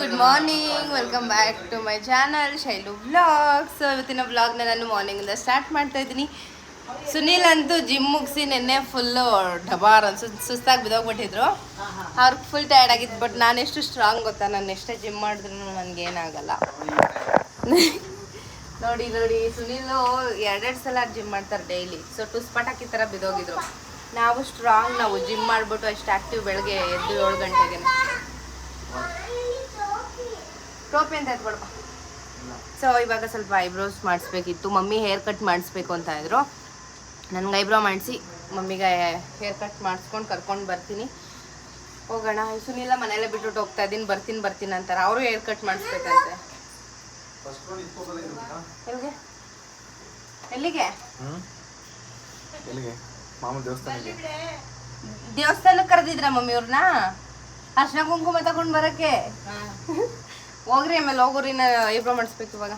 Good morning welcome back to my channel Shailu vlogs ಇವತ್ತಿನ ವ್ಲಾಗ್ನ ನಾನು ಮಾರ್ನಿಂಗಿಂದ ಸ್ಟಾರ್ಟ್ ಮಾಡ್ತಾ ಇದ್ದೀನಿ. ಸುನೀಲ್ ಅಂತೂ ಜಿಮ್ ಮುಗಿಸಿ ನೆನ್ನೆ ಫುಲ್ಲು ಡಬಾರ್ ಅನ್ಸು ಸುಸ್ತಾಗಿ ಬಿದೋಗ್ಬಿಟ್ಟಿದ್ರು ಅವ್ರಿಗೆ ಫುಲ್ ಟಯರ್ಡ್ ಆಗಿತ್ತು ಬಟ್ ನಾನು ಎಷ್ಟು ಸ್ಟ್ರಾಂಗ್ ಗೊತ್ತಾ? ನಾನು ಎಷ್ಟೇ ಜಿಮ್ ಮಾಡಿದ್ರು ನನಗೇನಾಗಲ್ಲ ನೋಡಿ ನೋಡಿ, ಸುನೀಲು ಎರಡೆರಡು ಸಲ ಜಿಮ್ ಮಾಡ್ತಾರೆ ಡೈಲಿ ಸೊ ಟುಸ್ ಹಾಕಿ ಥರ ಬಿದೋಗಿದ್ರು ನಾವು ಸ್ಟ್ರಾಂಗ್ ನಾವು ಜಿಮ್ ಮಾಡಿಬಿಟ್ಟು ಅಷ್ಟು ಆ್ಯಕ್ಟಿವ್ ಬೆಳಗ್ಗೆ ಎದ್ದು ಏಳು ಗಂಟೆಗೆ. ಟೋಪಿ ಅಂತ ಎತ್ಕೊಡ್ಪ ಸೊ ಇವಾಗ ಸ್ವಲ್ಪ ಐಬ್ರೋಸ್ ಮಾಡಿಸ್ಬೇಕಿತ್ತು. ಮಮ್ಮಿ ಹೇರ್ ಕಟ್ ಮಾಡಿಸ್ಬೇಕು ಅಂತ ಇದ್ರು. ನನಗೆ ಐಬ್ರೋ ಮಾಡಿಸಿ ಮಮ್ಮಿಗೆ ಹೇರ್ ಕಟ್ ಮಾಡಿಸ್ಕೊಂಡು ಕರ್ಕೊಂಡು ಬರ್ತೀನಿ. ಹೋಗೋಣ. ಸುನಿಲ್ಲ ಮನೆಯಲ್ಲೇ ಬಿಟ್ಬಿಟ್ಟು ಹೋಗ್ತಾ ಇದ್ದೀನಿ. ಬರ್ತೀನಿ ಬರ್ತೀನಿ ಅಂತಾರೆ. ಅವರು ಹೇರ್ ಕಟ್ ಮಾಡಿಸ್ಬೇಕಂತೆ. ಎಲ್ಲಿಗೆ? ಎಲ್ಲಿಗೆ? ಎಲ್ಲಿಗೆ? ಮಾಮೂಲಿ ದೇವಸ್ಥಾನಕ್ಕೆ. ದೇವಸ್ಥಾನಕ್ಕೆ ಕರೆದಿದ್ರ ಮಮ್ಮಿ ಅವ್ರನ್ನ ಅರ್ಶನ ಕುಂಕುಮ ತಗೊಂಡ್ ಬರಕ್ಕೆ? ಹೋಗ್ರಿ ಆಮೇಲೆ ಹೋಗೋರಿ ನಾ ಐಬ್ರೋ ಮಾಡಿಸ್ಬೇಕು ಇವಾಗ.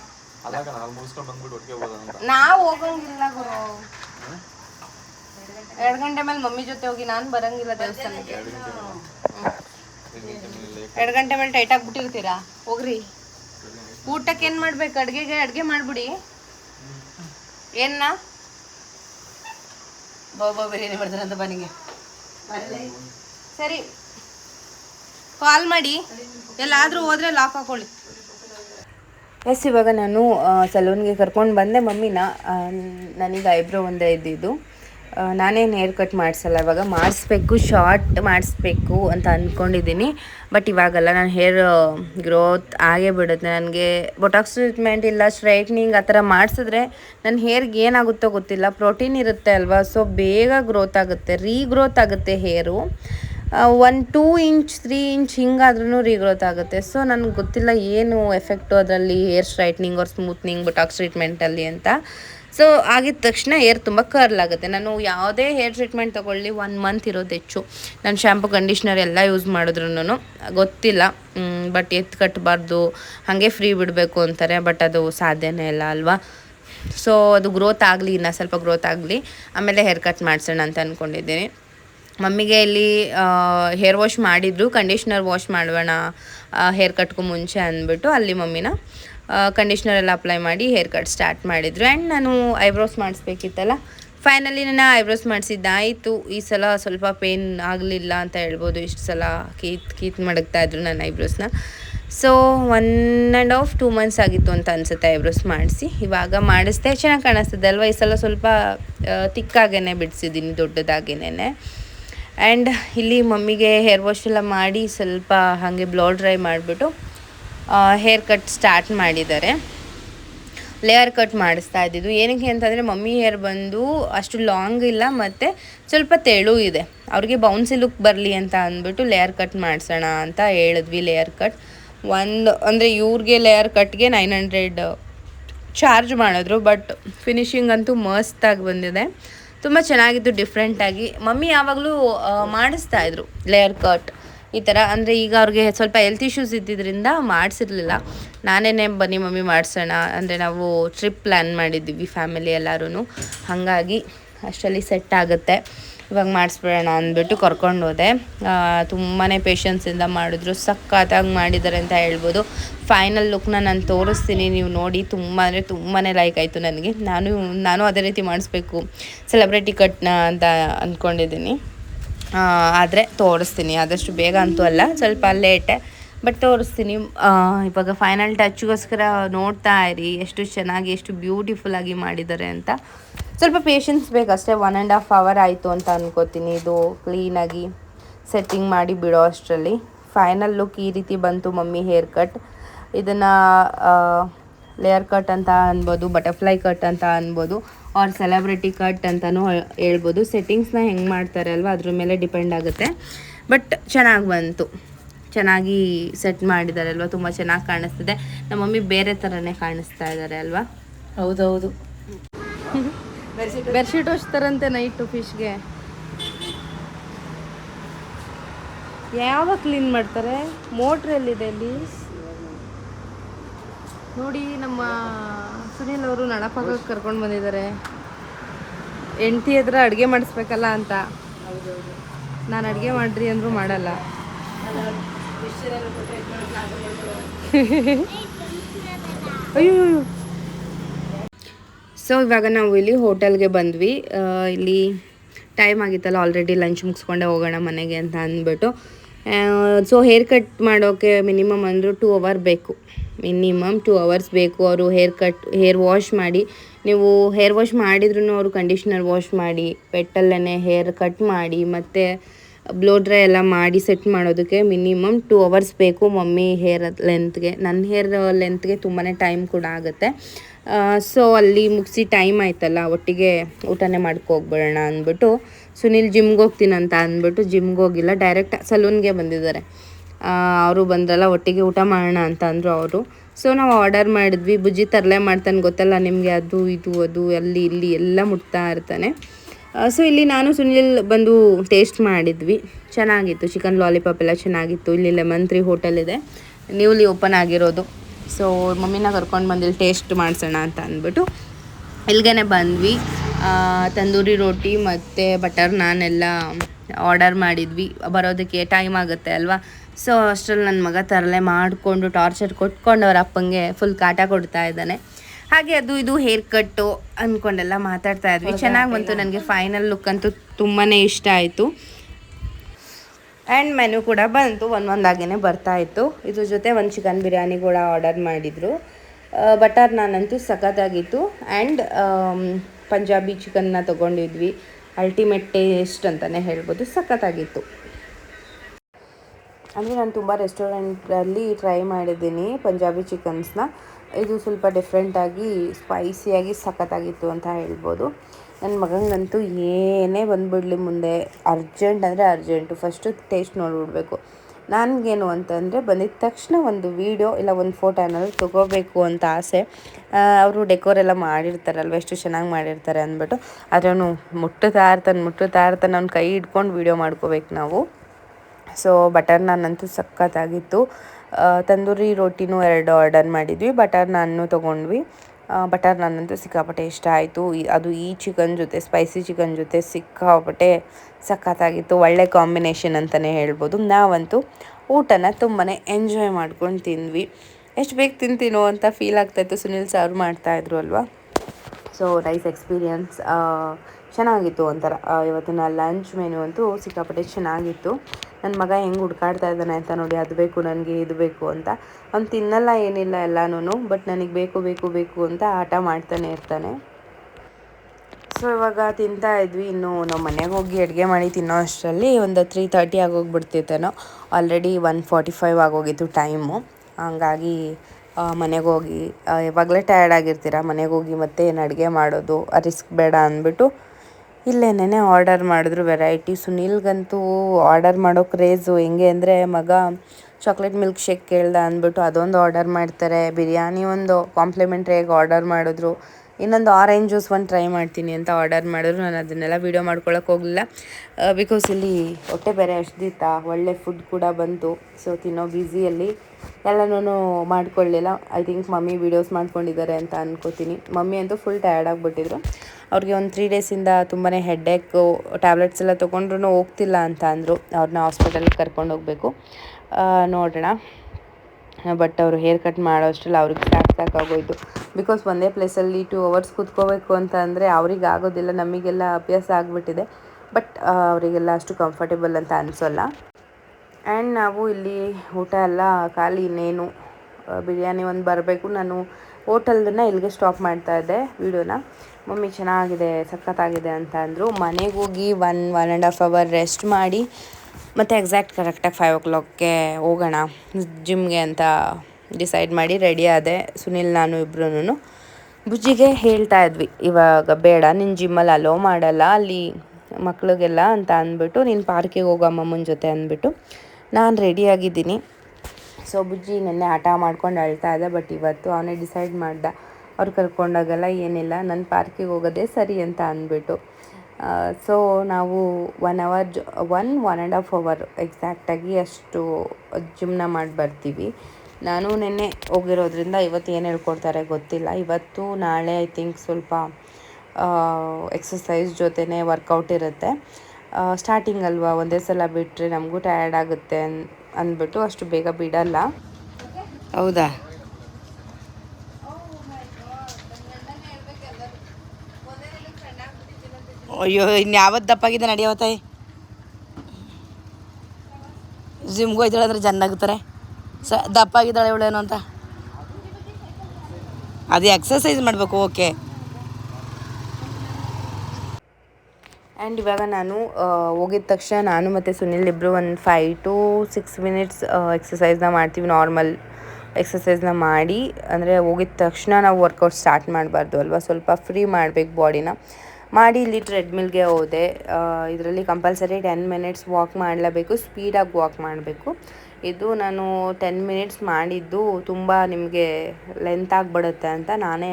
ನಾವು ಹೋಗಂಗಿಲ್ಲ ಗುರು. ಎರಡು ಗಂಟೆ ಮೇಲೆ ಮಮ್ಮಿ ಜೊತೆ ಹೋಗಿ ನಾನು ಬರಂಗಿಲ್ಲ ದೇವಸ್ಥಾನಕ್ಕೆ. ಎರಡು ಗಂಟೆ ಮೇಲೆ. ಟೈಟ್ ಆಗ್ಬಿಟ್ಟಿರ್ತೀರಾ? ಹೋಗ್ರಿ. ಊಟಕ್ಕೆ ಏನು ಮಾಡ್ಬೇಕು? ಅಡುಗೆಗೆ ಅಡುಗೆ ಮಾಡಿಬಿಡಿ. ಏನ್ನ? ಬಾಬಾ ಬಿರಿಯಾನಿ ಮಾಡ್ತಾರಂತ ಬನ್ನಿಗೆ ಸರಿ. ಕಾಲ್ ಮಾಡಿ. ಎಲ್ಲಾದರೂ ಹೋದ್ರೆ ಲಾಕ್ ಹಾಕೊಳ್ಳಿ. ಎಸ್ ಇವಾಗ ನಾನು ಸಲೂನ್ಗೆ ಕರ್ಕೊಂಡು ಬಂದೆ. ಮಮ್ಮಿನ ನನಗೆ ಐಬ್ರೋ ಒಂದೇ ಇದ್ದಿದ್ದು ನಾನೇನು ಹೇರ್ ಕಟ್ ಮಾಡಿಸಲ್ಲ, ಇವಾಗ ಮಾಡಿಸ್ಬೇಕು ಶಾರ್ಟ್ ಮಾಡಿಸ್ಬೇಕು ಅಂತ ಅಂದ್ಕೊಂಡಿದ್ದೀನಿ ಬಟ್ ಇವಾಗಲ್ಲ, ನಾನು ಹೇರ್ ಗ್ರೋತ್ ಆಗೇ ಬಿಡುತ್ತೆ. ನನಗೆ ಬೊಟಾಕ್ಸ್ ಟ್ರೀಟ್ಮೆಂಟ್ ಇಲ್ಲ ಸ್ಟ್ರೈಟ್ನಿಂಗ್ ಆ ಥರ ಮಾಡಿಸಿದ್ರೆ ನನ್ನ ಹೇರ್ಗೆ ಏನಾಗುತ್ತೋ ಗೊತ್ತಿಲ್ಲ. ಪ್ರೋಟೀನ್ ಇರುತ್ತೆ ಅಲ್ವಾ? ಸೊ ಬೇಗ ಗ್ರೋತ್ ಆಗುತ್ತೆ ರೀಗ್ರೋತ್ ಆಗುತ್ತೆ hair one two inch, three inch ಹಿಂಗಾದ್ರೂ regrowth ಆಗುತ್ತೆ. ಸೊ ನನಗೆ ಗೊತ್ತಿಲ್ಲ ಏನು ಎಫೆಕ್ಟು ಅದರಲ್ಲಿ hair straightening or smoothing, botox ಟ್ರೀಟ್ಮೆಂಟಲ್ಲಿ ಅಂತ. ಸೊ ಆಗಿದ ತಕ್ಷಣ ಹೇರ್ ತುಂಬ ಕರ್ಲ್ ಆಗುತ್ತೆ. ನಾನು ಯಾವುದೇ ಹೇರ್ ಟ್ರೀಟ್ಮೆಂಟ್ ತೊಗೊಳ್ಳಿ, ಒನ್ ಮಂತ್ ಇರೋದು ಹೆಚ್ಚು. ನಾನು ಶ್ಯಾಂಪು, ಕಂಡೀಷ್ನರ್ ಎಲ್ಲ ಯೂಸ್ ಮಾಡಿದ್ರು ಗೊತ್ತಿಲ್ಲ. ಬಟ್ ಎತ್ತು ಕಟ್ಟಬಾರ್ದು ಹಾಗೆ ಫ್ರೀ ಬಿಡಬೇಕು ಅಂತಾರೆ, ಬಟ್ ಅದು ಸಾಧ್ಯನೇ ಇಲ್ಲ ಅಲ್ವಾ? ಸೊ ಅದು ಗ್ರೋತ್ ಆಗಲಿ, ಇನ್ನು ಸ್ವಲ್ಪ ಗ್ರೋತ್ ಆಗಲಿ, ಆಮೇಲೆ ಹೇರ್ ಕಟ್ ಮಾಡಿಸೋಣ ಅಂತ ಅಂದ್ಕೊಂಡಿದ್ದೀನಿ ಮಮ್ಮಿಗೆ ಇಲ್ಲಿ ಹೇರ್ ವಾಶ್ ಮಾಡಿದ್ರು ಕಂಡೀಷ್ನರ್ ವಾಶ್ ಮಾಡೋಣ ಹೇರ್ ಕಟ್ಗೂ ಮುಂಚೆ ಅಂದ್ಬಿಟ್ಟು ಅಲ್ಲಿ ಮಮ್ಮಿನ ಕಂಡೀಷ್ನರ್ ಎಲ್ಲ ಅಪ್ಲೈ ಮಾಡಿ ಹೇರ್ ಕಟ್ ಸ್ಟಾರ್ಟ್ ಮಾಡಿದ್ರು. ಆ್ಯಂಡ್ ನಾನು ಐಬ್ರೋಸ್ ಮಾಡಿಸ್ಬೇಕಿತ್ತಲ್ಲ ಫೈನಲಿ ನಾನು ಐಬ್ರೋಸ್ ಮಾಡಿಸಿದ್ದಾಯಿತು. ಈ ಸಲ ಸ್ವಲ್ಪ ಪೇನ್ ಆಗಲಿಲ್ಲ ಅಂತ ಹೇಳ್ಬೋದು. ಇಷ್ಟು ಸಲ ಕೀತ್ ಕೀತ್ ಮಡಗ್ತಾ ಇದ್ರು ನನ್ನ ಐಬ್ರೋಸ್ನ so one and half two months ಆಗಿತ್ತು ಅಂತ ಅನಿಸುತ್ತೆ ಐಬ್ರೋಸ್ ಮಾಡಿಸಿ. ಇವಾಗ ಮಾಡಿಸ್ದೆ ಚೆನ್ನಾಗಿ ಕಾಣಿಸ್ತದೆ ಅಲ್ವಾ? ಈ ಸಲ ಸ್ವಲ್ಪ ತಿಕ್ಕಾಗೇ ಬಿಡಿಸಿದ್ದೀನಿ ದೊಡ್ಡದಾಗೇನೆ ಆ್ಯಂಡ್ ಇಲ್ಲಿ ಮಮ್ಮಿಗೆ ಹೇರ್ ವಾಶ್ ಎಲ್ಲ ಮಾಡಿ ಸ್ವಲ್ಪ ಹಾಗೆ ಬ್ಲೋ ಡ್ರೈ ಮಾಡಿಬಿಟ್ಟು ಹೇರ್ ಕಟ್ ಸ್ಟಾರ್ಟ್ ಮಾಡಿದ್ದಾರೆ. ಲೇಯರ್ ಕಟ್ ಮಾಡಿಸ್ತಾ ಇದ್ದಿದ್ದು. ಏನಕ್ಕೆ ಅಂತಂದರೆ ಮಮ್ಮಿ ಹೇರ್ ಬಂದು ಅಷ್ಟು ಲಾಂಗ್ ಇಲ್ಲ, ಮತ್ತು ಸ್ವಲ್ಪ ತೆಳು ಇದೆ. ಅವ್ರಿಗೆ ಬೌನ್ಸಿ ಲುಕ್ ಬರಲಿ ಅಂತ ಅಂದ್ಬಿಟ್ಟು ಲೇಯರ್ ಕಟ್ ಮಾಡಿಸೋಣ ಅಂತ ಹೇಳಿದ್ವಿ ಲೇಯರ್ ಕಟ್ ಒಂದು, ಅಂದರೆ ಇವ್ರಿಗೆ ಲೇಯರ್ ಕಟ್ಗೆ ನೈನ್ ಹಂಡ್ರೆಡ್ ಚಾರ್ಜ್ ಮಾಡಿದ್ರು ಬಟ್ ಫಿನಿಷಿಂಗ್ ಅಂತೂ ಮಸ್ತಾಗಿ ಬಂದಿದೆ. ತುಂಬ ಚೆನ್ನಾಗಿತ್ತು ಡಿಫ್ರೆಂಟಾಗಿ ಮಮ್ಮಿ ಯಾವಾಗಲೂ ಮಾಡಿಸ್ತಾ ಇದ್ರು. ಲೇಯರ್ ಕಟ್ ಈ ಥರ ಅಂದರೆ ಈಗ ಅವ್ರಿಗೆ ಸ್ವಲ್ಪ ಹೆಲ್ತ್ ಇಶ್ಯೂಸ್ ಇದ್ದಿದ್ದರಿಂದ ಮಾಡಿಸಿರ್ಲಿಲ್ಲ. ನಾನೇ ಬನ್ನಿ ಮಮ್ಮಿ ಮಾಡಿಸೋಣ. ಅಂದರೆ ನಾವು ಟ್ರಿಪ್ ಪ್ಲ್ಯಾನ್ ಮಾಡಿದ್ದೀವಿ ಫ್ಯಾಮಿಲಿ ಎಲ್ಲರೂ ಹಾಗಾಗಿ ಅಷ್ಟರಲ್ಲಿ ಸೆಟ್ ಆಗುತ್ತೆ. ಇವಾಗ ಮಾಡಿಸ್ಬಿಡೋಣ ಅಂದ್ಬಿಟ್ಟು ಕರ್ಕೊಂಡು ಹೋದೆ. ತುಂಬಾ ಪೇಷನ್ಸಿಂದ ಮಾಡಿದ್ರು. ಸಖತ್ತಾಗಿ ಮಾಡಿದ್ದಾರೆ ಅಂತ ಹೇಳ್ಬೋದು. ಫೈನಲ್ ಲುಕ್ನ ನಾನು ತೋರಿಸ್ತೀನಿ. ನೀವು ನೋಡಿ, ತುಂಬ ಅಂದರೆ ತುಂಬಾ ಲೈಕ್ ಆಯಿತು ನನಗೆ. ನಾನು ನಾನು ಅದೇ ರೀತಿ ಮಾಡಿಸ್ಬೇಕು. ಸೆಲೆಬ್ರಿಟಿ ಕಟ್ನ ಅಂತ ಅಂದ್ಕೊಂಡಿದ್ದೀನಿ ಆದರೆ ತೋರಿಸ್ತೀನಿ. ಆದಷ್ಟು ಬೇಗ ಅಂತೂ ಅಲ್ಲ. ಸ್ವಲ್ಪ ಲೇಟೆ ಬಟ್ ತೋರಿಸ್ತೀನಿ ಇವಾಗ ಫೈನಲ್ ಟಚ್ಗೋಸ್ಕರ ನೋಡ್ತಾ ಇರಿ, ಎಷ್ಟು ಚೆನ್ನಾಗಿ, ಎಷ್ಟು ಬ್ಯೂಟಿಫುಲ್ಲಾಗಿ ಮಾಡಿದ್ದಾರೆ ಅಂತ. ಸ್ವಲ್ಪ ಪೇಷನ್ಸ್ ಬೇಕಷ್ಟೇ ಒನ್ ಆ್ಯಂಡ್ ಹಾಫ್ ಅವರ್ ಆಯಿತು ಅಂತ ಅನ್ಕೋತೀನಿ. ಇದು ಕ್ಲೀನಾಗಿ ಸೆಟ್ಟಿಂಗ್ ಮಾಡಿ ಬಿಡೋ ಅಷ್ಟರಲ್ಲಿ. ಫೈನಲ್ ಲುಕ್ ಈ ರೀತಿ ಬಂತು, ಮಮ್ಮಿ ಹೇರ್ ಕಟ್ ಇದನ್ನು ಲೇಯರ್ ಕಟ್ ಅಂತ ಅನ್ಬೋದು ಬಟರ್ಫ್ಲೈ ಕಟ್ ಅಂತ ಅನ್ಬೋದು ಆರ್ ಸೆಲೆಬ್ರಿಟಿ ಕಟ್ ಅಂತಲೂ ಹೇಳ್ಬೋದು. ಸೆಟ್ಟಿಂಗ್ಸ್ನ ಹೆಂಗೆ ಮಾಡ್ತಾರೆ ಅಲ್ವಾ, ಅದ್ರ ಮೇಲೆ ಡಿಪೆಂಡ್ ಆಗುತ್ತೆ. ಬಟ್ ಚೆನ್ನಾಗಿ ಬಂತು. ಚೆನ್ನಾಗಿ ಸೆಟ್ ಮಾಡಿದ್ದಾರೆ ಅಲ್ವಾ? ತುಂಬ ಚೆನ್ನಾಗಿ ಕಾಣಿಸ್ತಿದೆ. ನಮ್ಮ ಮಮ್ಮಿ ಬೇರೆ ಥರನೇ ಕಾಣಿಸ್ತಾ ಇದ್ದಾರೆ ಅಲ್ವಾ? ಹೌದೌದು. ಬೆಡ್ಶೀಟ್ ಹೊಚ್ತಾರಂತೆ ನೈಟು ಫಿಶ್ಗೆ ಯಾವಾಗ ಕ್ಲೀನ್ ಮಾಡ್ತಾರೆ? ಮೋಟ್ರ್ ಎಲ್ಲಿದೆ ಇಲ್ಲಿ ನೋಡಿ ನಮ್ಮ ಸುನೀಲ್ ಅವರು ನಡಪಾಗ ಕರ್ಕೊಂಡು ಬಂದಿದ್ದಾರೆ. ಹೆಂಡತಿ ಹತ್ರ ಅಡುಗೆ ಮಾಡಿಸ್ಬೇಕಲ್ಲ ಅಂತ. ನಾನು ಅಡುಗೆ ಮಾಡ್ರಿ ಅಂದರೂ ಮಾಡಲ್ಲ. ಅಯ್ಯೋ ಸೊ ಇವಾಗ ನಾವು ಇಲ್ಲಿ ಹೋಟೆಲ್ಗೆ ಬಂದ್ವಿ. ಇಲ್ಲಿ ಟೈಮ್ ಆಗಿತ್ತಲ್ಲ ಆಲ್ರೆಡಿ ಲಂಚ್ ಮುಗಿಸ್ಕೊಂಡೆ ಹೋಗೋಣ ಮನೆಗೆ ಅಂತ ಅಂದ್ಬಿಟ್ಟು. ಸೊ ಹೇರ್ ಕಟ್ ಮಾಡೋಕ್ಕೆ ಮಿನಿಮಮ್ ಅಂದರೂ ಟೂ ಅವರ್ ಬೇಕು. ಮಿನಿಮಮ್ ಟೂ ಅವರ್ಸ್ ಬೇಕು. ಅವರು ಹೇರ್ ಕಟ್ ಹೇರ್ ವಾಶ್ ಮಾಡಿ, ನೀವು ಹೇರ್ ವಾಶ್ ಮಾಡಿದ್ರೂ ಅವರು ಕಂಡೀಷ್ನರ್ ವಾಶ್ ಮಾಡಿ ಪೆಟ್ಟಲ್ಲೇ ಹೇರ್ ಕಟ್ ಮಾಡಿ, ಮತ್ತು ಬ್ಲೋ ಡ್ರೈ ಎಲ್ಲ ಮಾಡಿ ಸೆಟ್ ಮಾಡೋದಕ್ಕೆ ಮಿನಿಮಮ್ ಟೂ ಅವರ್ಸ್ ಬೇಕು ಮಮ್ಮಿ ಹೇರ್ ಲೆಂತ್ಗೆ ನನ್ನ ಹೇರ್ ಲೆಂತ್ಗೆ ತುಂಬಾ ಟೈಮ್ ಕೂಡ ಆಗುತ್ತೆ. ಸೊ ಅಲ್ಲಿ ಮುಗಿಸಿ ಟೈಮ್ ಆಯ್ತಲ್ಲ, ಒಟ್ಟಿಗೆ ಊಟನೇ ಮಾಡ್ಕೊ ಹೋಗ್ಬಿಡೋಣ ಅಂದ್ಬಿಟ್ಟು ಸುನೀಲ್ ಜಿಮ್ಗೆ ಹೋಗ್ತೀನಂತ ಅಂದ್ಬಿಟ್ಟು ಜಿಮ್ಗೆ ಹೋಗಿಲ್ಲ ಡೈರೆಕ್ಟ್ ಸಲೂನ್ಗೆ ಬಂದಿದ್ದಾರೆ. ಅವರು ಬಂದ್ರಲ್ಲ ಒಟ್ಟಿಗೆ ಊಟ ಮಾಡೋಣ ಅಂತ ಅಂದರು ಅವರು. ಸೊ ನಾವು ಆರ್ಡರ್ ಮಾಡಿದ್ವಿ, ಬುಜ್ಜಿ ತರಲೆ ಮಾಡ್ತಾನೆ ಗೊತ್ತಲ್ಲ ನಿಮಗೆ, ಅದು, ಇದು, ಅದು, ಅಲ್ಲಿ, ಇಲ್ಲಿ ಎಲ್ಲ ಮುಟ್ತಾ ಇರ್ತಾನೆ. ಸೊ ಇಲ್ಲಿ ನಾನು ಸುನಿಲ್ ಬಂದು ಟೇಸ್ಟ್ ಮಾಡಿದ್ವಿ. ಚೆನ್ನಾಗಿತ್ತು ಚಿಕನ್ ಲಾಲಿಪಾಪ್ ಎಲ್ಲ ಚೆನ್ನಾಗಿತ್ತು. ಇಲ್ಲಿ ಲೆಮನ್ ತ್ರೀ ಹೋಟೆಲ್ ಇದೆ. ನ್ಯೂಲಿ ಓಪನ್ ಆಗಿರೋದು. ಸೊ ಮಮ್ಮಿನ ಕರ್ಕೊಂಡು ಬಂದು ಟೇಸ್ಟ್ ಮಾಡಿಸೋಣ ಅಂತ ಅಂದ್ಬಿಟ್ಟು ಇಲ್ಲಿಗೆ ಬಂದ್ವಿ. ತಂದೂರಿ ರೋಟಿ ಮತ್ತು ಬಟರ್ ನಾನ್ ಎಲ್ಲ ಆರ್ಡರ್ ಮಾಡಿದ್ವಿ. ಬರೋದಕ್ಕೆ ಟೈಮ್ ಆಗುತ್ತೆ ಅಲ್ವಾ? ಸೊ ಅಷ್ಟರಲ್ಲಿ ನನ್ನ ಮಗ ತರಲೆ ಮಾಡಿಕೊಂಡು ಟಾರ್ಚರ್ ಕೊಟ್ಕೊಂಡು ಅವ್ರ ಅಪ್ಪಂಗೆ ಫುಲ್ ಕಾಟ ಕೊಡ್ತಾ ಇದ್ದಾನೆ. ಹಾಗೆ ಅದು ಇದು ಹೇರ್ ಕಟ್ಟು ಅಂದ್ಕೊಂಡೆಲ್ಲ ಮಾತಾಡ್ತಾ ಇದ್ವಿ. ಚೆನ್ನಾಗಿ ಬಂತು ನನಗೆ ಫೈನಲ್ ಲುಕ್ ಅಂತೂ ತುಂಬಾ ಇಷ್ಟ ಆಯಿತು. ಆ್ಯಂಡ್ ಮೆನು ಕೂಡ ಬಂತು. ಒಂದು ಒಂದಾಗೇ ಬರ್ತಾ ಇತ್ತು. ಇದ್ರ ಜೊತೆ ಒಂದು ಚಿಕನ್ ಬಿರಿಯಾನಿ ಕೂಡ ಆರ್ಡರ್ ಮಾಡಿದರು. ಬಟರ್ ನಾನಂತೂ ಸಖತ್ತಾಗಿತ್ತು. ಆ್ಯಂಡ್ ಪಂಜಾಬಿ ಚಿಕನ್ನ ತೊಗೊಂಡಿದ್ವಿ. ಅಲ್ಟಿಮೇಟ್ ಟೇಸ್ಟ್ ಅಂತಲೇ ಹೇಳ್ಬೋದು. ಸಖತ್ತಾಗಿತ್ತು. ಅಂದರೆ ನಾನು ತುಂಬ ರೆಸ್ಟೋರೆಂಟಲ್ಲಿ ಟ್ರೈ ಮಾಡಿದ್ದೀನಿ ಪಂಜಾಬಿ ಚಿಕನ್ಸ್ನ ಇದು ಸ್ವಲ್ಪ ಡಿಫ್ರೆಂಟಾಗಿ ಸ್ಪೈಸಿಯಾಗಿ ಸಖತ್ತಾಗಿತ್ತು ಅಂತ ಹೇಳ್ಬೋದು. ನನ್ನ ಮಗನಿಗಂತೂ ಏನೇ ಬಂದುಬಿಡ್ಲಿ ಮುಂದೆ. ಅರ್ಜೆಂಟ್ ಅಂದರೆ ಅರ್ಜೆಂಟು ಫಸ್ಟು ಟೇಸ್ಟ್ ನೋಡಿಬಿಡ್ಬೇಕು. ನನಗೇನು ಅಂತಂದರೆ ಬಂದಿದ ತಕ್ಷಣ ಒಂದು ವೀಡಿಯೋ ಇಲ್ಲ ಒಂದು ಫೋಟೋ ಏನಾದರೂ ತೊಗೋಬೇಕು ಅಂತ ಆಸೆ. ಅವರು ಡೆಕೋರ್ ಎಲ್ಲ ಮಾಡಿರ್ತಾರಲ್ವ, ಎಷ್ಟು ಚೆನ್ನಾಗಿ ಮಾಡಿರ್ತಾರೆ ಅಂದ್ಬಿಟ್ಟು. ಅವನು ಮುಟ್ಟುತ್ತಾ ಇರ್ತಾನೆ ಮುಟ್ಟುತ್ತಾ ಇರ್ತಾನೆ. ಅವ್ನ ಕೈ ಹಿಡ್ಕೊಂಡು ವೀಡಿಯೋ ಮಾಡ್ಕೋಬೇಕು ನಾವು. ಸೊ ಬಟರ್ ನಾನ್ ಅಂತೂ ಸಖತ್ತಾಗಿತ್ತು. ತಂದೂರಿ ರೊಟ್ಟಿನೂ ಎರಡು ಆರ್ಡರ್ ಮಾಡಿದ್ವಿ, ಬಟರ್ ನಾನು ತೊಗೊಂಡ್ವಿ. ಬಟರ್ ನಾನ್ ಅಂತೂ ಸಿಕ್ಕಾಪಟ್ಟೆ ಇಷ್ಟ ಆಯಿತು. ಅದು ಈ ಚಿಕನ್ ಜೊತೆ ಸ್ಪೈಸಿ ಚಿಕನ್ ಜೊತೆ ಸಿಕ್ಕಾಪಟ್ಟೆ ಸಖತ್ತಾಗಿತ್ತು. ಒಳ್ಳೆ ಕಾಂಬಿನೇಷನ್ ಅಂತಲೇ ಹೇಳ್ಬೋದು. ನಾವಂತೂ ಊಟನ ತುಂಬಾ ಎಂಜಾಯ್ ಮಾಡ್ಕೊಂಡು ತಿಂದ್ವಿ. ಎಷ್ಟು ಬೇಗ ತಿಂತೀನೋ ಅಂತ ಫೀಲ್ ಆಗ್ತಾಯಿತ್ತು ಸುನಿಲ್ ಸರ್ವ್ ಮಾಡ್ತಾಯಿದ್ರು ಅಲ್ವಾ? ಸೊ ನೈಸ್ ಎಕ್ಸ್ಪೀರಿಯನ್ಸ್ ಚೆನ್ನಾಗಿತ್ತು ಒಂಥರ. ಇವತ್ತಿನ ಲಂಚ್ ಮೆನು ಅಂತೂ ಸಿಕ್ಕಾಪಟ್ಟೆ ಚೆನ್ನಾಗಿತ್ತು. ನನ್ನ ಮಗ ಹೆಂಗೆ ಹುಡ್ಕಾಡ್ತಾ ಇದ್ದಾನೆ ಅಂತ ನೋಡಿ ಅದು ಬೇಕು, ನನಗೆ ಇದು ಬೇಕು ಅಂತ. ಅವ್ನು ತಿನ್ನಲ್ಲ, ಏನಿಲ್ಲ ಎಲ್ಲನೂ ಬಟ್ ನನಗೆ ಬೇಕು ಬೇಕು ಬೇಕು ಅಂತ ಆಟ ಮಾಡ್ತಾನೆ ಇರ್ತಾನೆ. ಸೊ ಇವಾಗ ತಿಂತಾ ಇದ್ವಿ. ಇನ್ನು ನಾವು ಮನೆಗೆ ಹೋಗಿ ಅಡುಗೆ ಮಾಡಿ ತಿನ್ನೋ ಅಷ್ಟರಲ್ಲಿ ಒಂದು ತ್ರೀ ತರ್ಟಿ ಆಗೋಗ್ಬಿಡ್ತಿತ್ತೇನೋ. ಆಲ್ರೆಡಿ ಒನ್ ಫಾರ್ಟಿ ಫೈವ್ ಆಗೋಗಿತ್ತು ಟೈಮು ಹಂಗಾಗಿ ಮನೆಗೆ ಹೋಗಿ ಇವಾಗಲೇ ಟಯರ್ಡ್ ಆಗಿರ್ತೀರ? ಮನೆಗೆ ಹೋಗಿ ಮತ್ತೆ ಏನು ಅಡುಗೆ ಮಾಡೋದು? ರಿಸ್ಕ್ ಬೇಡ ಅಂದ್ಬಿಟ್ಟು ಇಲ್ಲೇನೇ ಆರ್ಡರ್ ಮಾಡಿದ್ರು ವೆರೈಟಿ ಸುನೀಲ್ಗಂತೂ ಆರ್ಡರ್ ಮಾಡೋ ಕ್ರೇಜು ಹೆಂಗೆ ಅಂದರೆ, ಮಗ ಚಾಕ್ಲೇಟ್ ಮಿಲ್ಕ್ ಶೇಕ್ ಕೇಳ್ದ ಅಂದ್ಬಿಟ್ಟು ಅದೊಂದು ಆರ್ಡರ್ ಮಾಡ್ತಾರೆ. ಬಿರಿಯಾನಿ ಒಂದು ಕಾಂಪ್ಲಿಮೆಂಟ್ರಿಯಾಗಿ ಆರ್ಡರ್ ಮಾಡಿದ್ರು. ಇನ್ನೊಂದು ಆರೆಂಜ್ ಜ್ಯೂಸ್ ಒಂದು ಟ್ರೈ ಮಾಡ್ತೀನಿ ಅಂತ ಆರ್ಡರ್ ಮಾಡಿದ್ರು. ನಾನು ಅದನ್ನೆಲ್ಲ ವೀಡಿಯೋ ಮಾಡ್ಕೊಳಕ್ಕೆ ಹೋಗಲಿಲ್ಲ. ಬಿಕಾಸ್ ಇಲ್ಲಿ ಹೊಟ್ಟೆ ಬೇರೆ ಹಸ್ದಿತ್ತಾ ಒಳ್ಳೆ ಫುಡ್ ಕೂಡ ಬಂತು. ಸೊ ತಿನ್ನೋ ಬ್ಯುಸಿಯಲ್ಲಿ ಎಲ್ಲನೂ ಮಾಡಿಕೊಳ್ಳಿಲ್ಲ. ಐ ಥಿಂಕ್ ಮಮ್ಮಿ ವೀಡಿಯೋಸ್ ಮಾಡ್ಕೊಂಡಿದ್ದಾರೆ ಅಂತ ಅನ್ಕೋತೀನಿ. ಮಮ್ಮಿ ಅಂತೂ ಫುಲ್ ಟಯರ್ಡ್ ಆಗಿಬಿಟ್ಟಿದ್ರು. ಅವ್ರಿಗೆ ಒಂದು ತ್ರೀ ಡೇಸಿಂದ ತುಂಬಾ ಹೆಡ್ಡೇಕು ಟ್ಯಾಬ್ಲೆಟ್ಸ್ ಎಲ್ಲ ತೊಗೊಂಡ್ರೂ ಹೋಗ್ತಿಲ್ಲ ಅಂತ ಅಂದರು. ಅವ್ರನ್ನ ಹಾಸ್ಪಿಟಲ್ಗೆ ಕರ್ಕೊಂಡು ಹೋಗಬೇಕು. ನೋಡೋಣ. ಬಟ್ ಅವರು ಹೇರ್ ಕಟ್ ಮಾಡೋ ಅಷ್ಟರಲ್ಲಿ ಅವ್ರಿಗೆ ಸಾಕು ಸಾಕಾಗೋಯ್ತು ಬಿಕಾಸ್ ಒಂದೇ ಪ್ಲೇಸಲ್ಲಿ ಟೂ ಅವರ್ಸ್ ಕೂತ್ಕೋಬೇಕು ಅಂತ ಅಂದರೆ ಅವ್ರಿಗೆ ಆಗೋದಿಲ್ಲ. ನಮಗೆಲ್ಲ ಅಭ್ಯಾಸ ಆಗಿಬಿಟ್ಟಿದೆ. ಬಟ್ ಅವರಿಗೆಲ್ಲ ಅಷ್ಟು ಕಂಫರ್ಟೇಬಲ್ ಅಂತ ಅನಿಸೋಲ್ಲ. ಆ್ಯಂಡ್ ನಾವು ಇಲ್ಲಿ ಊಟ ಎಲ್ಲ ಖಾಲಿ ಇನ್ನೇನು ಬಿರಿಯಾನಿ ಒಂದು ಬರಬೇಕು. ನಾನು ಹೋಟೆಲ್ದನ್ನ ಇಲ್ಲಿಗೆ ಸ್ಟಾಪ್ ಮಾಡ್ತಾ ಇದ್ದೆ ವೀಡಿಯೋನ. ಮಮ್ಮಿ ಚೆನ್ನಾಗಿದೆ, ಸಖತ್ತಾಗಿದೆ ಅಂತ ಅಂದರು. ಮನೆಗೆ ಹೋಗಿ one one and half hour rest ಮಾಡಿ, ಮತ್ತು ಎಕ್ಸಾಕ್ಟ್ ಕರೆಕ್ಟಾಗಿ ಫೈವ್ ಓ ಕ್ಲಾಕ್ಗೆ ಹೋಗೋಣ. ಜಿಮ್ಗೆ ಅಂತ ಡಿಸೈಡ್ ಮಾಡಿ ರೆಡಿ ಆದೆ. ಸುನಿಲ್, ನಾನು ಇಬ್ಬರೂ ಬುಜ್ಜಿಗೆ ಹೇಳ್ತಾ ಇದ್ವಿ, ಇವಾಗ ಬೇಡ ನಿನ್ನ ಜಿಮ್ಮಲ್ಲಿ ಅಲೋ ಮಾಡಲ್ಲ, ಅಲ್ಲಿ ಮಕ್ಳಿಗೆಲ್ಲ ಅಂತ ಅಂದ್ಬಿಟ್ಟು, ನೀನು ಪಾರ್ಕಿಗೆ ಹೋಗೋ ಅಮ್ಮಮ್ಮನ ಜೊತೆ ಅಂದ್ಬಿಟ್ಟು. ನಾನು ರೆಡಿಯಾಗಿದ್ದೀನಿ ಸೊ ಬುಜ್ಜಿ ನೆನ್ನೆ ಆಟ ಮಾಡ್ಕೊಂಡು ಅಳ್ತಾ ಇದ್ದ ಬಟ್ ಇವತ್ತು ಅವನೇ ಡಿಸೈಡ್ ಮಾಡ್ದ. ಅವ್ರು ಕರ್ಕೊಂಡೋಗಲ್ಲ, ಏನಿಲ್ಲ ನನ್ನ ಪಾರ್ಕಿಗೆ ಹೋಗೋದೇ ಸರಿ ಅಂತ ಅಂದ್ಬಿಟ್ಟು. ಸೊ ನಾವು ಒನ್ ಅವರ್ ಜ one one and half hour ಎಕ್ಸಾಕ್ಟಾಗಿ ಅಷ್ಟು ಜಿಮ್ನ ಮಾಡಿ ಬರ್ತೀವಿ. ನಾನು ನೆನ್ನೆ ಹೋಗಿರೋದ್ರಿಂದ ಇವತ್ತು ಏನು ಹೇಳ್ಕೊಡ್ತಾರೆ ಗೊತ್ತಿಲ್ಲ. ಇವತ್ತು ನಾಳೆ ಐ ಥಿಂಕ್ ಸ್ವಲ್ಪ ಎಕ್ಸಸೈಸ್ ಜೊತೆನೇ ವರ್ಕೌಟ್ ಇರುತ್ತೆ. ಸ್ಟಾರ್ಟಿಂಗ್ ಅಲ್ವಾ? ಒಂದೇ ಸಲ ಬಿಟ್ಟರೆ ನಮಗೂ ಟಯರ್ಡ್ ಆಗುತ್ತೆ ಅನ್- ಅಂದ್ಬಿಟ್ಟು ಅಷ್ಟು ಬೇಗ ಬಿಡಲ್ಲ. ಹೌದಾ? ಅಯ್ಯೋ, ಇನ್ನು ಯಾವತ್ತು ದಪ್ಪಾಗಿದೆ ನಡೆಯವತ್ತಾಯಿ ಜಿಮ್ಗೆ ಹೋಯ್ತಾಳೆ ಅಂದರೆ ಜನ್ನಾಗುತ್ತಾರೆ ಸ ದಪ್ಪಾಗಿದ್ದಾಳೆ ಇವಳೇನು ಅಂತ? ಅದು ಎಕ್ಸಸೈಸ್ ಮಾಡಬೇಕು ಓಕೆ ಆ್ಯಂಡ್ ಇವಾಗ ನಾನು ಹೋಗಿದ ತಕ್ಷಣ ನಾನು ಮತ್ತು ಸುನಿಲ್ ಇಬ್ಬರು ಒಂದು ಫೈವ್ ಟು ಸಿಕ್ಸ್ ಮಿನಿಟ್ಸ್ ಎಕ್ಸಸೈಸ್ನ ಮಾಡ್ತೀವಿ ನಾರ್ಮಲ್ ಎಕ್ಸಸೈಸ್ನ ಮಾಡಿ. ಅಂದರೆ ಹೋಗಿದ ತಕ್ಷಣ ನಾವು ವರ್ಕೌಟ್ ಸ್ಟಾರ್ಟ್ ಮಾಡಬಾರ್ದು ಅಲ್ವಾ? ಸ್ವಲ್ಪ ಫ್ರೀ ಮಾಡಬೇಕು ಬಾಡಿನ ಮಾಡಿ ಇಲ್ಲಿ ಟ್ರೆಡ್ಮಿಲ್ಗೆ ಹೋದೆ. ಇದರಲ್ಲಿ ಕಂಪಲ್ಸರಿ ಟೆನ್ ಮಿನಿಟ್ಸ್ ವಾಕ್ ಮಾಡಲೇಬೇಕು ಸ್ಪೀಡಾಗಿ ವಾಕ್ ಮಾಡಬೇಕು. ಇದು ನಾನು ಟೆನ್ ಮಿನಿಟ್ಸ್ ಮಾಡಿದ್ದು, ತುಂಬ ನಿಮಗೆ ಲೆಂತ್ ಆಗಿಬಿಡುತ್ತೆ ಅಂತ ನಾನೇ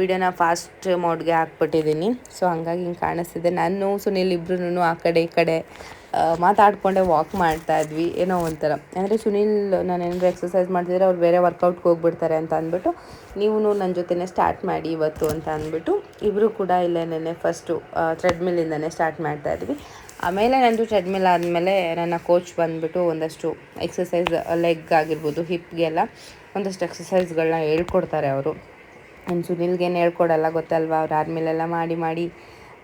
ವಿಡಿಯೋನ ಫಾಸ್ಟ್ ಮೋಡ್ಗೆ ಹಾಕ್ಬಿಟ್ಟಿದ್ದೀನಿ. ಸೊ ಹಂಗಾಗಿ ಹಿಂಗೆ ಕಾಣಿಸ್ತಿದೆ. ನಾನು, ಸುನಿಲ್ ಇಬ್ರು ಆ ಕಡೆ ಈ ಕಡೆ ಮಾತಾಡ್ಕೊಂಡೆ ವಾಕ್ ಮಾಡ್ತಾ ಇದ್ವಿ. ಏನೋ ಒಂಥರ. ಅಂದರೆ ಸುನಿಲ್, ನಾನು ಏನಾದರೂ ಎಕ್ಸಸೈಸ್ ಮಾಡ್ತಿದ್ರೆ ಅವ್ರು ಬೇರೆ ವರ್ಕೌಟ್ಗೆ ಹೋಗ್ಬಿಡ್ತಾರೆ ಅಂತ ಅಂದ್ಬಿಟ್ಟು ನೀವು ನನ್ನ ಜೊತೆನೇ ಸ್ಟಾರ್ಟ್ ಮಾಡಿ ಇವತ್ತು ಅಂತ ಅಂದ್ಬಿಟ್ಟು ಇಬ್ಬರು ಕೂಡ ಇಲ್ಲೇ ನೆನ್ನೆ ಫಸ್ಟು ಥ್ರೆಡ್ಮಿಲ್ಲಿಂದನೇ ಸ್ಟಾರ್ಟ್ ಮಾಡ್ತಾ ಇದ್ವಿ. ಆಮೇಲೆ ನಂದು ಟ್ರೆಡ್ಮಿಲ್ ಆದಮೇಲೆ ನನ್ನ ಕೋಚ್ ಬಂದುಬಿಟ್ಟು ಒಂದಷ್ಟು ಎಕ್ಸಸೈಸ್ ಲೆಗ್ ಆಗಿರ್ಬೋದು ಹಿಪ್ಗೆಲ್ಲ ಒಂದಷ್ಟು ಎಕ್ಸಸೈಸ್ಗಳನ್ನ ಹೇಳ್ಕೊಡ್ತಾರೆ ಅವರು. ಇನ್ನು ಸುನಿಲ್ಗೇನು ಹೇಳ್ಕೊಡಲ್ಲ ಗೊತ್ತಲ್ವಾ? ಅವ್ರು ಆರ್ಮಿಲೆಲ್ಲ ಮಾಡಿ ಮಾಡಿ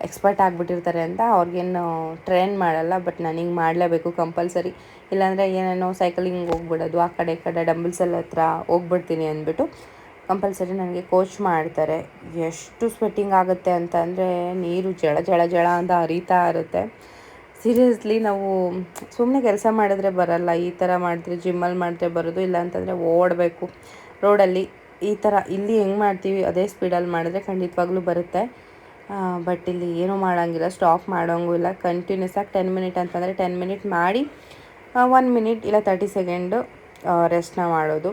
ಎಕ್ಸ್ಪರ್ಟ್ ಆಗಿಬಿಟ್ಟಿರ್ತಾರೆ ಅಂತ ಅವ್ರಿಗೇನು ಟ್ರೈನ್ ಮಾಡಲ್ಲ, ಬಟ್ ನನಗೆ ಮಾಡಲೇಬೇಕು ಕಂಪಲ್ಸರಿ. ಇಲ್ಲಾಂದರೆ ಏನೇನೋ ಸೈಕಲಿಂಗ್ ಹೋಗ್ಬಿಡೋದು, ಆ ಕಡೆ, ಈ ಕಡೆ ಡಂಬಲ್ಸ್ ಎಲ್ಲ ಹತ್ರ ಹೋಗ್ಬಿಡ್ತೀನಿ ಅಂದ್ಬಿಟ್ಟು ಕಂಪಲ್ಸರಿ ನನಗೆ ಕೋಚ್ ಮಾಡ್ತಾರೆ. ಎಷ್ಟು ಸ್ವೆಟ್ಟಿಂಗ್ ಆಗುತ್ತೆ ಅಂತ ಅಂದರೆ ನೀರು ಜಳ ಜಳ ಜಳ ಅಂತ ಹರಿತಾ ಇರುತ್ತೆ. ಸೀರಿಯಸ್ಲಿ ನಾವು ಸುಮ್ಮನೆ ಕೆಲಸ ಮಾಡಿದ್ರೆ ಬರಲ್ಲ, ಈ ಥರ ಮಾಡಿದ್ರೆ ಜಿಮ್ಮಲ್ಲಿ ಮಾಡಿದ್ರೆ ಬರೋದು, ಇಲ್ಲ ಅಂತಂದರೆ ಓಡಬೇಕು. ರೋಡಲ್ಲಿ ಈ ಥರ ಇಲ್ಲಿ ಹೆಂಗೆ ಮಾಡ್ತೀವಿ, ಅದೇ ಸ್ಪೀಡಲ್ಲಿ ಮಾಡಿದ್ರೆ ಖಂಡಿತವಾಗ್ಲೂ ಬರುತ್ತೆ. ಬಟ್ ಇಲ್ಲಿ ಏನೂ ಮಾಡೋಂಗಿಲ್ಲ ಸ್ಟಾಪ್ ಮಾಡೋಂಗೂ ಇಲ್ಲ. ಕಂಟಿನ್ಯೂಸ್ ಆಗಿ ಟೆನ್ ಮಿನಿಟ್ ಅಂತಂದರೆ ಟೆನ್ ಮಿನಿಟ್ ಮಾಡಿ ಒನ್ ಮಿನಿಟ್ ಇಲ್ಲ ತರ್ಟಿ ಸೆಕೆಂಡು ರೆಸ್ಟ್ನ ಮಾಡೋದು.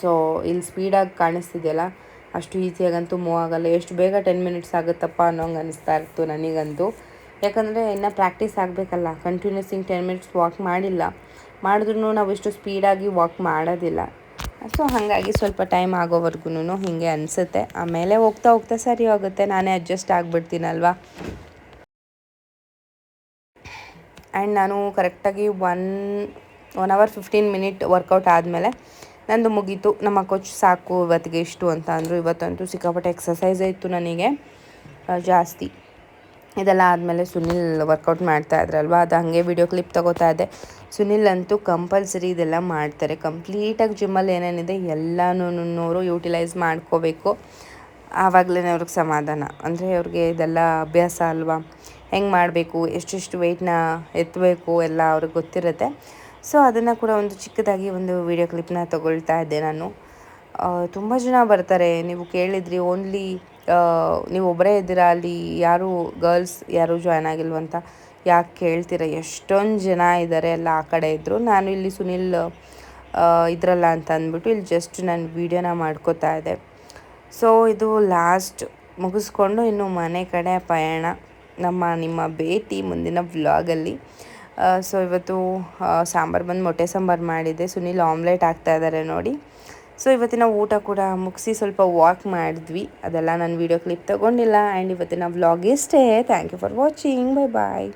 ಸೊ ಇಲ್ಲಿ ಸ್ಪೀಡಾಗಿ ಕಾಣಿಸ್ತಿದೆಯಲ್ಲ, ಅಷ್ಟು ಈಸಿಯಾಗಂತೂ ಮೂವ್ ಆಗಲ್ಲ. ಎಷ್ಟು ಬೇಗ ಟೆನ್ ಮಿನಿಟ್ಸ್ ಆಗುತ್ತಪ್ಪ ಅನ್ನೋಂಗೆ ಅನಿಸ್ತಾ ಇತ್ತು ನನಗಂತೂ. ಯಾಕಂದರೆ ಇನ್ನು ಪ್ರಾಕ್ಟೀಸ್ ಆಗಬೇಕಲ್ಲ ಕಂಟಿನ್ಯೂಸ್ ಹಿಂಗೆ ಟೆನ್ ಮಿನಿಟ್ಸ್ ವಾಕ್ ಮಾಡಿಲ್ಲ. ಮಾಡಿದ್ರೂ ನಾವು ಇಷ್ಟು ಸ್ಪೀಡಾಗಿ ವಾಕ್ ಮಾಡೋದಿಲ್ಲ. ಸೊ ಹಾಗಾಗಿ ಸ್ವಲ್ಪ ಟೈಮ್ ಆಗೋವರೆಗೂ ಹೀಗೆ ಅನಿಸುತ್ತೆ. ಆಮೇಲೆ ಹೋಗ್ತಾ ಹೋಗ್ತಾ ಸರಿ ಹೋಗುತ್ತೆ. ನಾನೇ ಅಡ್ಜಸ್ಟ್ ಆಗಿಬಿಡ್ತೀನಲ್ವಾ? ಆ್ಯಂಡ್ ನಾನು ಕರೆಕ್ಟಾಗಿ one one hour fifteen minute workout ಆದಮೇಲೆ ನಂದು ಮುಗೀತು. ನಮ್ಮ ಕೋಚ್ ಸಾಕು ಇವತ್ತಿಗೆ ಇಷ್ಟು ಅಂತ ಅಂದರು. ಇವತ್ತಂತೂ ಸಿಕ್ಕಾಪಟ್ಟೆ ಎಕ್ಸಸೈಸ್ ಇತ್ತು ನನಗೆ. ಜಾಸ್ತಿ. ಇದೆಲ್ಲ ಆದಮೇಲೆ ಸುನಿಲ್ ವರ್ಕೌಟ್ ಮಾಡ್ತಾ ಇದ್ರಲ್ವ? ಅದು ಹಾಗೆ ವಿಡಿಯೋ ಕ್ಲಿಪ್ ತಗೋತಾ ಇದ್ದೆ. ಸುನಿಲ್ ಅಂತೂ ಕಂಪಲ್ಸರಿ ಇದೆಲ್ಲ ಮಾಡ್ತಾರೆ. ಕಂಪ್ಲೀಟಾಗಿ ಜಿಮ್ಮಲ್ಲಿ ಏನೇನಿದೆ ಎಲ್ಲನೂ ಯೂಟಿಲೈಸ್ ಮಾಡ್ಕೋಬೇಕು. ಆವಾಗಲೇ ಅವ್ರಿಗೆ ಸಮಾಧಾನ. ಅಂದರೆ ಅವ್ರಿಗೆ ಇದೆಲ್ಲ ಅಭ್ಯಾಸ ಅಲ್ವಾ? ಹೆಂಗೆ ಮಾಡಬೇಕು? ಎಷ್ಟೆಷ್ಟು ವೆಯ್ಟ್ನ ಎತ್ತಬೇಕು ಎಲ್ಲ ಅವ್ರಿಗೆ ಗೊತ್ತಿರುತ್ತೆ. ಸೊ ಅದನ್ನು ಕೂಡ ಒಂದು ಚಿಕ್ಕದಾಗಿ ಒಂದು ವಿಡಿಯೋ ಕ್ಲಿಪ್ನ ತಗೊಳ್ತಾ ಇದ್ದೆ ನಾನು. ತುಂಬ ಜನ ಬರ್ತಾರೆ. ನೀವು ಕೇಳಿದ್ರಿ ಓನ್ಲಿ ನೀವು ಒಬ್ಬರೇ ಇದ್ದೀರಾ? ಅಲ್ಲಿ ಯಾರು ಗರ್ಲ್ಸ್ ಯಾರು ಜಾಯ್ನ್ ಆಗಿಲ್ವಂತ ಯಾಕೆ ಕೇಳ್ತೀರ? ಎಷ್ಟೊಂದು ಜನ ಇದ್ದಾರೆ ಎಲ್ಲ ಆ ಕಡೆ ಇದ್ದರು ನಾನು ಇಲ್ಲಿ ಸುನಿಲ್ ಇದ್ರಲ್ಲ ಅಂತ ಅಂದ್ಬಿಟ್ಟು ಇಲ್ಲಿ ಜಸ್ಟ್ ನಾನು ವೀಡಿಯೋನ ಮಾಡ್ಕೋತಾ ಇದ್ದೆ. ಸೊ ಇದು ಲಾಸ್ಟ್ ಮುಗಿಸ್ಕೊಂಡು ಇನ್ನು ಮನೆ ಕಡೆ ಪಯಣ. ನಮ್ಮ, ನಿಮ್ಮ ಭೇಟಿ ಮುಂದಿನ ವ್ಲಾಗಲ್ಲಿ ಸೊ ಇವತ್ತು ಸಾಂಬಾರು ಬಂದು ಮೊಟ್ಟೆ ಸಾಂಬಾರು ಮಾಡಿದ್ದೆ. ಸುನಿಲ್ ಆಮ್ಲೆಟ್ ಹಾಕ್ತಾ ಇದ್ದಾರೆ ನೋಡಿ. ಸೊ ಇವತ್ತಿನ ಊಟ ಕೂಡ ಮುಗಿಸಿ ಸ್ವಲ್ಪ ವಾಕ್ ಮಾಡಿದ್ವಿ. ಅದೆಲ್ಲ ನಾನು ವೀಡಿಯೋ ಕ್ಲಿಪ್ ತಗೊಂಡಿಲ್ಲ. ಆ್ಯಂಡ್ ಇವತ್ತಿನ ವ್ಲಾಗ್ ಇಷ್ಟೇ. Thank you for watching bye bye